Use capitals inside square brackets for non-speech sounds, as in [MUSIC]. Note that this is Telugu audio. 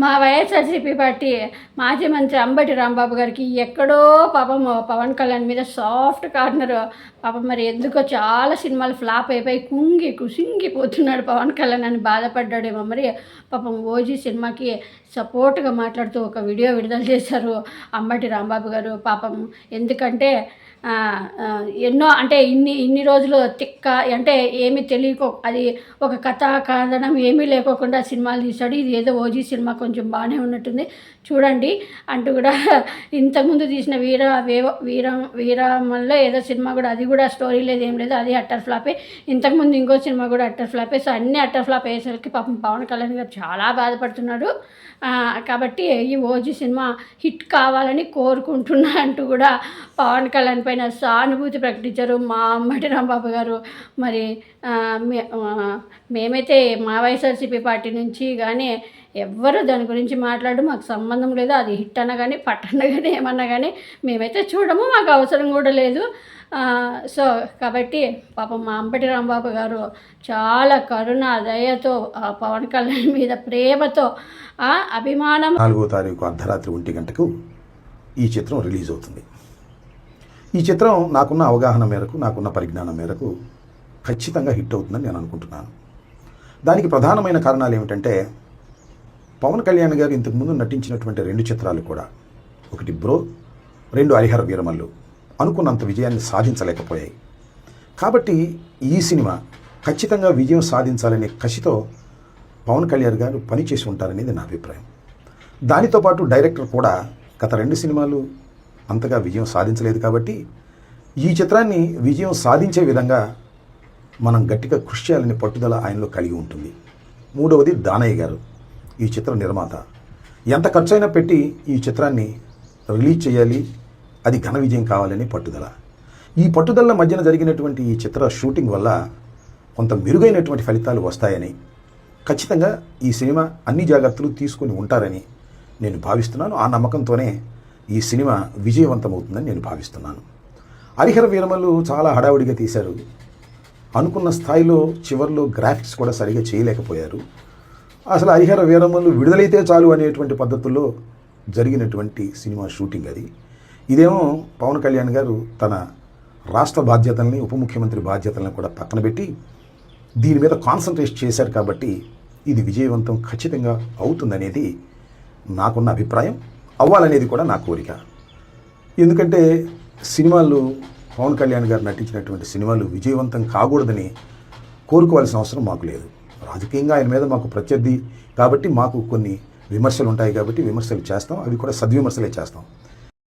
మా వైఎస్ఆర్సీపీ పార్టీ మాజీ మంత్రి అంబటి రాంబాబు గారికి ఎక్కడో పాపం పవన్ కళ్యాణ్ మీద సాఫ్ట్ కార్నర్. పాపం మరి ఎందుకో చాలా సినిమాలు ఫ్లాప్ అయిపోయి కుంగి కుసింగిపోతున్నాడు పవన్ కళ్యాణ్ అని బాధపడ్డాడేమో. మరి పాపం ఓజీ సినిమాకి సపోర్ట్గా మాట్లాడుతూ ఒక వీడియో విడుదల చేశారు అంబటి రాంబాబు గారు. పాపం ఎందుకంటే ఎన్నో అంటే ఇన్ని ఇన్ని రోజులు తిక్క అంటే ఏమీ తెలియకో అది ఒక కథ కారణం ఏమీ లేకోకుండా సినిమాలు తీశాడు. ఇది ఏదో ఓజీ సినిమా కొంచెం బాగానే ఉన్నట్టుంది. చూడండి. అంటూ కూడా [LAUGHS] ఇంతకుముందు తీసిన వీర వేవ వీర వీరమల్లో ఏదో సినిమా కూడా అది కూడా స్టోరీ లేదు ఏం లేదు అది అట్టర్ ఫ్లాపే. ఇంతకుముందు ఇంకో సినిమా కూడా అట్టర్ ఫ్లాపే. సో అన్ని అట్టర్ ఫ్లాప్ అయ్యేసరికి పాపం పవన్ కళ్యాణ్ గారు చాలా బాధపడుతున్నాడు. కాబట్టి ఈ ఓజీ సినిమా హిట్ కావాలని కోరుకుంటున్నా అంటూ కూడా పవన్ కళ్యాణ్ పైన సానుభూతి ప్రకటించారు. మా అమ్మటి రాంబాబు గారు మరి మే- మేమైతే మా వైఎస్ఆర్సీపీ పార్టీ నుంచి కానీ ఎవ్వరు దాని గురించి మాట్లాడు మాకు సంబంధం లేదు. అది హిట్ అన్న కానీ పట్టణ కానీ ఏమన్నా కానీ మేమైతే చూడము. మాకు అవసరం కూడా లేదు. సో కాబట్టి పాపం మా అంబటి రాంబాబు గారు చాలా కరుణ దయతో పవన్ కళ్యాణ్ మీద ప్రేమతో అభిమానం నాలుగో తారీఖు అర్ధరాత్రి ఒంటి గంటకు ఈ చిత్రం రిలీజ్ అవుతుంది. ఈ చిత్రం నాకున్న అవగాహన మేరకు నాకున్న పరిజ్ఞానం మేరకు ఖచ్చితంగా హిట్ అవుతుందని నేను అనుకుంటున్నాను. దానికి ప్రధానమైన కారణాలు ఏమిటంటే పవన్ కళ్యాణ్ గారు ఇంతకుముందు నటించినటువంటి రెండు చిత్రాలు కూడా. ఒకటి బ్రో రెండు హరిహర వీరమల్లు. అనుకున్నంత విజయాన్ని సాధించలేకపోయాయి. కాబట్టి ఈ సినిమా ఖచ్చితంగా విజయం సాధించాలనే కసితో పవన్ కళ్యాణ్ గారు పనిచేసి ఉంటారనేది నా అభిప్రాయం. దానితో పాటు డైరెక్టర్ కూడా గత రెండు సినిమాలు అంతగా విజయం సాధించలేదు కాబట్టి ఈ చిత్రాన్ని విజయం సాధించే విధంగా మనం గట్టిగా కృషి చేయాలని పట్టుదల ఆయనలో కలిగి ఉంటుంది. మూడవది దానయ్య గారు ఈ చిత్ర నిర్మాత. ఎంత ఖర్చైనా పెట్టి ఈ చిత్రాన్ని రిలీజ్ చేయాలి అది ఘన విజయం కావాలని పట్టుదల. ఈ పట్టుదల మధ్యన జరిగినటువంటి ఈ చిత్ర షూటింగ్ వల్ల కొంత మెరుగైనటువంటి ఫలితాలు వస్తాయని ఖచ్చితంగా ఈ సినిమా అన్ని జాగ్రత్తలు తీసుకొని ఉంటారని నేను భావిస్తున్నాను. ఆ నమ్మకంతోనే ఈ సినిమా విజయవంతమవుతుందని నేను భావిస్తున్నాను. హరిహర వీరమలు చాలా హడావుడిగా తీశారు. అనుకున్న స్థాయిలో చివరిలో గ్రాఫిక్స్ కూడా సరిగా చేయలేకపోయారు. అసలు హరిహర వీరమలు విడుదలైతే చాలు అనేటువంటి పద్ధతుల్లో జరిగినటువంటి సినిమా షూటింగ్ అది. ఇదేమో పవన్ కళ్యాణ్ గారు తన రాష్ట్ర బాధ్యతల్ని ఉప ముఖ్యమంత్రి బాధ్యతలను కూడా పక్కన పెట్టి దీని మీద కాన్సన్ట్రేట్ చేశారు కాబట్టి ఇది విజయవంతం ఖచ్చితంగా అవుతుందనేది నాకున్న అభిప్రాయం. అవ్వాలనేది కూడా నా కోరిక. ఎందుకంటే సినిమాలు పవన్ కళ్యాణ్ గారు నటించినటువంటి సినిమాలు విజయవంతం కాకూడదని కోరుకోవాల్సిన అవసరం మాకు లేదు. రాజకీయంగా ఆయన మీద మాకు ప్రత్యర్థి కాబట్టి మాకు కొన్ని విమర్శలు ఉంటాయి కాబట్టి విమర్శలు చేస్తాం. అవి కూడా సద్విమర్శలే చేస్తాం.